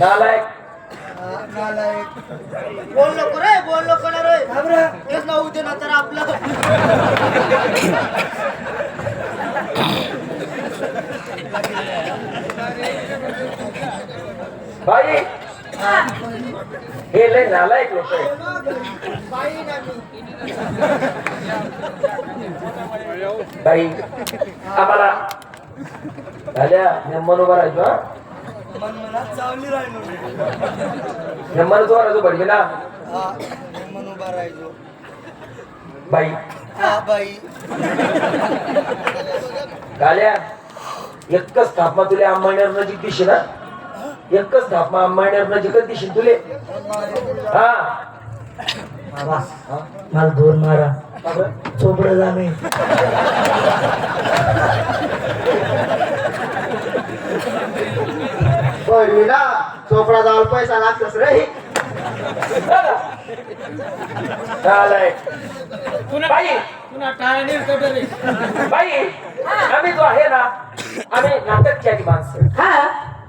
नालायक. बोल नको रे बोल नको ना रे. तेच नाव उद्या नंतर आपलं. बाई. हे लय नालायक लोक आहे बाई ना आम्हाला झाल्या नेमन उभा राहायचो हा? मन मनात चावली राहिलो नेमन उभा राहायचो बडवी ना हा मन उभा राहायचो. बाई. हा बाई. गाल्या एकच थापमा तुले अंबाणीवर नजीक दिशी ना? एकच थापमा अंबाणीवर नजीकच दिशील तुले? हा? मला दोन मारा? चोपड जाणे पहिला चोपडा जायला पैसा लागतस रे. नालायक. बाई. बाई. आम्ही जो आहे ना आम्ही नाटकची माणसं.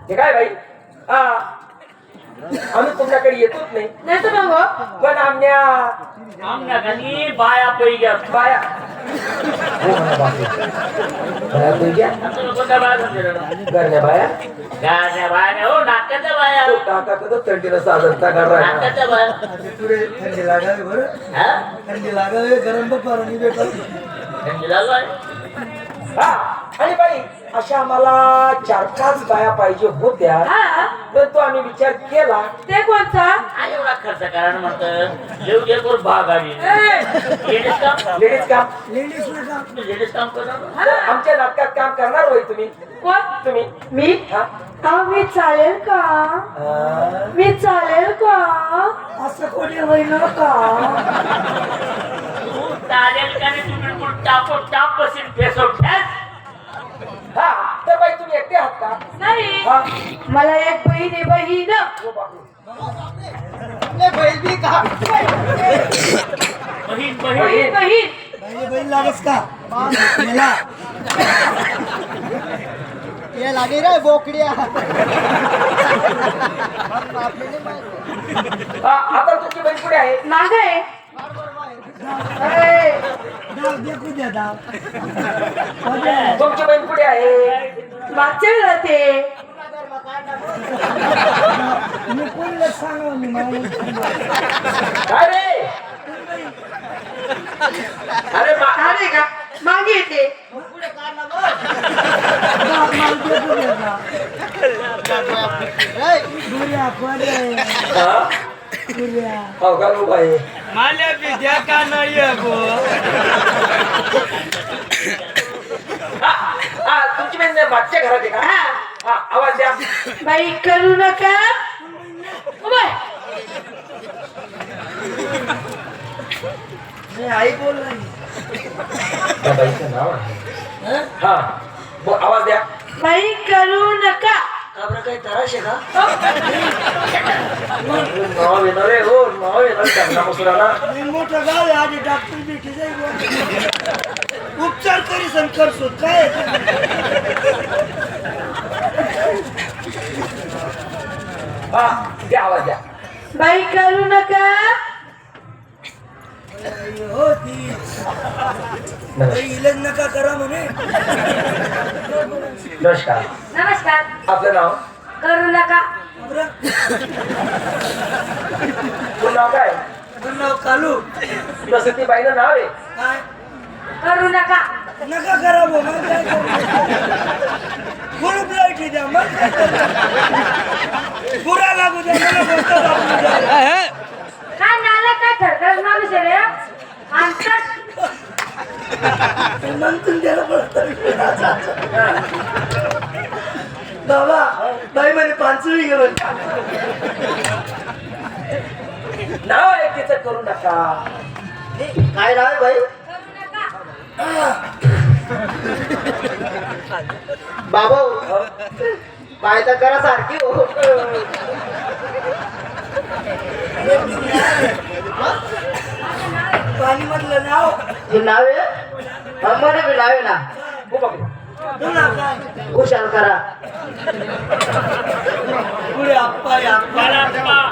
हे काय बाई? हा. आम्ही तुमच्याकडे येतोच नाही. नाही तर मग पण आमच्या आमना बाया पैग्या बाया हो म्हणा. बाया. तुझ्या कोणत्या बाया समजेल घरच्या बाया? गाण्या बाया हो नाटकाच्या बाया. तो टाका तर थंडीनं साधनता बाया. तुरे थंडी लागावी बरं. हा? थंडी लागावी गरम पाणी भेटत हा आणि बाई अशा आम्हाला चार पाच बाया पाहिजे होत्या. हा. परंतु आम्ही विचार केला. ते कोणता? आणि एवढा खर्च कारण म्हणतं जेव भाग आली. लेडीज काम लेडीज काम लेडीज लेडीज काम करणार आमच्या नाटकात काम करणार होय तुम्ही. कोण? तुम्ही. मी? हा. हा मी चालेल का? मी चालेल का? असं कोणी होईना का? चालेल का नाही बिलकुल टाप बसील फेसो फॅस हा. तर बाई तुम्ही एकटे आहात का? नाही हा मला एक बहीण आहे बहीण हो बहीण बहीण बहीण बहीण लागस का मेला ये लागे रे बोकड्या हा, आता तुमची बाई कुठे आहे माग आहे तुमची बहीण कुठे आहे मागच्या वेळेला ते. मी कोणला मी मला अरे मा- अरे का? मागे येते. हा? हो का लो बाई माल्या विद्या का नाही गो? तुमची बहीण मागच्या घरात आहे का? हा. हा आवाज द्या. बाई करू नका. उभं. आई बोल नाही त्या बाईचं नाव आहे. हा? बो- आवाज द्या. बाई करू नका. काबरा काही तराश आहे का नाव येणार रे हो नाव येणार चांगला मसुराला. मी मोठं गाव आहे आधी डॉक्टर भेटी जाईल. उपचार करी सण करसो काय हा द्या आवाज द्या. बाई करू नका. हो ती इलाज नका करा म्हणे? नमस्कार. नमस्कार. आपलं नाव? करू नका. तुझं नाव काय? तुझं नाव कालू. तसं ती बाईनं नाव आहे? काय? करू नका. नका करा भाऊ मग काय ग्रुप लाइट द्या मग काय करणार? पुरा लागू द्या मला बोलता लागू द्या. काय नाला काय माणूस आहे रे. बाबा बाई म्हणे पाचवी गेलो नाव आहे तिचं करू नका. काय नाव आहे बाई? बाबा पायदा करा सारखी हो. पाणी मधलं नाव हे नाव आहे आम्हाला बी नाव आहे ना? हो खुशाल करा. आप्पा आप्पा.